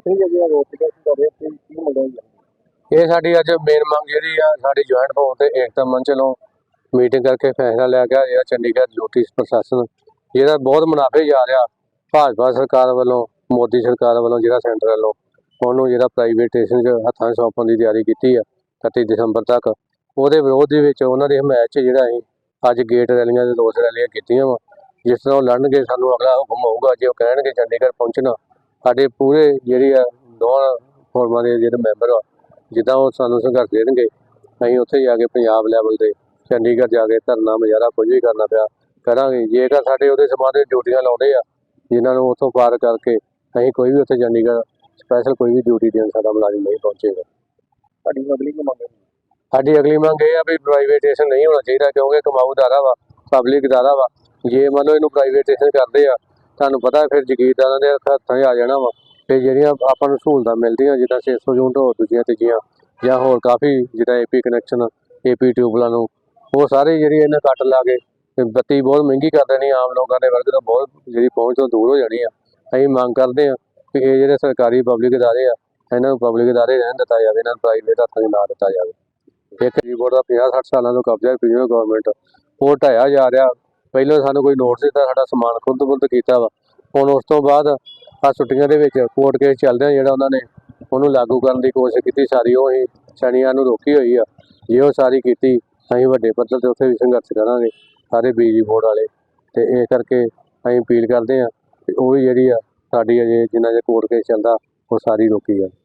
Registry ਜਿਹੜੀ ਆ notification ਕਰ ਰਹੇ ਸੀ ਕੀ ਮੁੱਦਾ ਜੀ ਇਹ ਸਾਡੀ ਅੱਜ ਮੇਨ ਮੰਗ ਜਿਹੜੀ ਆ, ਸਾਡੀ ਜੁਆਇੰਟ ਫੋਰਮ ਤੇ ਏਕਤਾ ਮੰਚ ਵੱਲੋਂ ਮੀਟਿੰਗ ਕਰਕੇ ਫੈਸਲਾ ਲਿਆ ਗਿਆ, ਜਿਹੜਾ ਚੰਡੀਗੜ੍ਹ ਜੋਤੀ ਪ੍ਰਸ਼ਾਸਨ ਜਿਹੜਾ ਬਹੁਤ ਮੁਨਾਫੇ ਜਾ ਰਿਹਾ ਭਾਜਪਾ ਸਰਕਾਰ ਵੱਲੋਂ, ਮੋਦੀ ਸਰਕਾਰ ਵੱਲੋਂ, ਜਿਹੜਾ ਸੈਂਟਰ ਵੱਲੋਂ। ਉਹਨੂੰ ਜਿਹੜਾ ਪ੍ਰਾਈਵੇਟੇਸ਼ਨ 'ਚ ਹੱਥਾਂ 'ਚ ਸੌਂਪਣ ਦੀ ਤਿਆਰੀ ਕੀਤੀ ਆ 31 ਦਸੰਬਰ ਤੱਕ। ਉਹਦੇ ਵਿਰੋਧ ਦੇ ਵਿੱਚ ਉਹਨਾਂ ਦੀ ਹਮਾਇਤ 'ਚ ਜਿਹੜਾ ਅਸੀਂ ਅੱਜ ਗੇਟ ਰੈਲੀਆਂ ਦੇ ਰੋਸ ਰੈਲੀਆਂ ਕੀਤੀਆਂ ਵਾ। ਜਿਸ ਤਰ੍ਹਾਂ ਉਹ ਲੜਨਗੇ, ਸਾਨੂੰ ਅਗਲਾ ਹੁਕਮ ਹੋਊਗਾ, ਜੇ ਉਹ ਕਹਿਣਗੇ ਚੰਡੀਗੜ੍ਹ ਪਹੁੰਚਣਾ ਸਾਡੇ ਪੂਰੇ ਜਿਹੜੀ ਆ ਦੋਵਾਂ ਫੋਰਮਾਂ ਦੇ ਜਿਹੜੇ ਮੈਂਬਰ ਆ ਜਿੱਦਾਂ ਉਹ ਸਾਨੂੰ ਸੰਘਰਸ਼ ਦੇਣਗੇ ਅਸੀਂ ਉੱਥੇ ਜਾ ਕੇ ਪੰਜਾਬ ਲੈਵਲ ਤੇ ਚੰਡੀਗੜ੍ਹ ਜਾ ਕੇ ਧਰਨਾ ਮੁਜ਼ਾਹਰਾ ਕੁਝ ਵੀ ਕਰਨਾ ਪਿਆ ਕਰਾਂਗੇ। ਜੇਕਰ ਸਾਡੇ ਉਹਦੇ ਸਮਾਂ ਦੇ ਡਿਊਟੀਆਂ ਲਾਉਂਦੇ ਆ ਜਿਨ੍ਹਾਂ ਨੂੰ ਉੱਥੋਂ ਪਾਰ ਕਰਕੇ ਅਸੀਂ ਕੋਈ ਵੀ ਉੱਥੇ ਚੰਡੀਗੜ੍ਹ ਸਪੈਸ਼ਲ ਕੋਈ ਵੀ ਡਿਊਟੀ ਦੇਣ ਸਾਡਾ ਮੁਲਾਜ਼ਮ ਨਹੀਂ ਪਹੁੰਚੇਗਾ। ਸਾਡੀ ਅਗਲੀ ਮੰਗ ਸਾਡੀ ਅਗਲੀ ਮੰਗ ਇਹ ਆ ਵੀ ਪ੍ਰਾਈਵੇਟੇਸ਼ਨ ਨਹੀਂ ਹੋਣਾ ਚਾਹੀਦਾ ਕਿਉਂਕਿ ਕਮਾਊ ਦਾਰਾ ਵਾ ਪਬਲਿਕ ਦਾਰਾ ਵਾ। ਜੇ ਮੰਨ ਲਓ ਇਹਨੂੰ ਪ੍ਰਾਈਵੇਟੇਸ਼ਨ ਕਰਦੇ ਆ ਤੁਹਾਨੂੰ ਪਤਾ ਫਿਰ ਜ਼ਗੀਰਦਾਰਾਂ ਦੇ ਹੱਥਾਂ 'ਚ ਆ ਜਾਣਾ ਵਾ। ਤੇ ਜਿਹੜੀਆਂ ਆਪਾਂ ਨੂੰ ਸਹੂਲਤਾਂ ਮਿਲਦੀਆਂ, ਜਿੱਦਾਂ 600 ਯੂਨਿਟ ਹੋਰ ਦੂਜੀਆਂ ਤੀਜੀਆਂ, ਜਾਂ ਹੋਰ ਕਾਫੀ ਜਿਹੜਾ ਏਪੀ ਕਨੈਕਸ਼ਨ ਏਪੀ ਟਿਊਬਲਾਂ ਨੂੰ, ਉਹ ਸਾਰੇ ਜਿਹੜੀ ਇਹਨਾਂ ਕੱਟ ਲਾ ਕੇ ਤੇ ਬੱਤੀ ਬਹੁਤ ਮਹਿੰਗੀ ਕਰ ਦੇਣੀ ਆਮ ਲੋਕਾਂ ਦੇ ਵਰਗ ਤੋਂ ਬਹੁਤ ਜਿਹੜੀ ਪਹੁੰਚ ਤੋਂ ਦੂਰ ਹੋ ਜਾਣੀ ਆ। ਅਸੀਂ ਮੰਗ ਕਰਦੇ ਆ ਕਿ ਇਹ ਜਿਹੜੇ ਸਰਕਾਰੀ ਪਬਲਿਕ ਅਦਾਰੇ ਆ, ਇਹਨਾਂ ਨੂੰ ਪਬਲਿਕ ਅਦਾਰੇ ਰਹਿਣ ਦਿੱਤਾ ਜਾਵੇ, ਇਹਨਾਂ ਨੂੰ ਪ੍ਰਾਈਵੇਟ ਹੱਥਾਂ 'ਚ ਨਾ ਦਿੱਤਾ ਜਾਵੇ। ਇੱਕ ਰੀਬੋਰਡ ਦਾ 50 60 ਸਾਲਾਂ ਤੋਂ ਕਬਜ਼ਾ ਹੈ ਗਵਰਨਮੈਂਟ ਉਹ ਢਾਇਆ ਜਾ ਰਿਹਾ। ਪਹਿਲਾਂ ਸਾਨੂੰ ਕੋਈ ਨੋਟਿਸ ਦਿੱਤਾ, ਸਾਡਾ ਸਮਾਨ ਖੁਦ ਬੁੱਧ ਕੀਤਾ ਵਾ। ਹੁਣ ਉਸ ਤੋਂ ਬਾਅਦ ਆ ਛੁੱਟੀਆਂ ਦੇ ਵਿੱਚ ਕੋਰਟ ਕੇਸ ਚੱਲਦੇ ਆ ਜਿਹੜਾ ਉਹਨਾਂ ਨੇ ਉਹਨੂੰ ਲਾਗੂ ਕਰਨ ਦੀ ਕੋਸ਼ਿਸ਼ ਕੀਤੀ, ਸਾਰੀ ਉਹ ਹੀ ਸ਼ਨੀਵਾਰ ਨੂੰ ਰੋਕੀ ਹੋਈ ਆ। ਜੇ ਉਹ ਸਾਰੀ ਕੀਤੀ, ਅਸੀਂ ਵੱਡੇ ਪੱਧਰ ਤੇ ਉੱਥੇ ਵੀ ਸੰਘਰਸ਼ ਕਰਾਂਗੇ, ਸਾਰੇ ਬਿਜਲੀ ਬੋਰਡ ਵਾਲੇ। ਤੇ ਇਹ ਕਰਕੇ ਅਸੀਂ ਅਪੀਲ ਕਰਦੇ ਆ ਕਿ ਉਹ ਵੀ ਜਿਹੜੀ ਆ, ਸਾਡੀ ਅਜੇ ਜਿੰਨਾ ਜੇ ਕੋਰਟ ਕੇਸ ਚੱਲਦਾ, ਉਹ ਸਾਰੀ ਰੋਕੀ ਜਾਵੇ।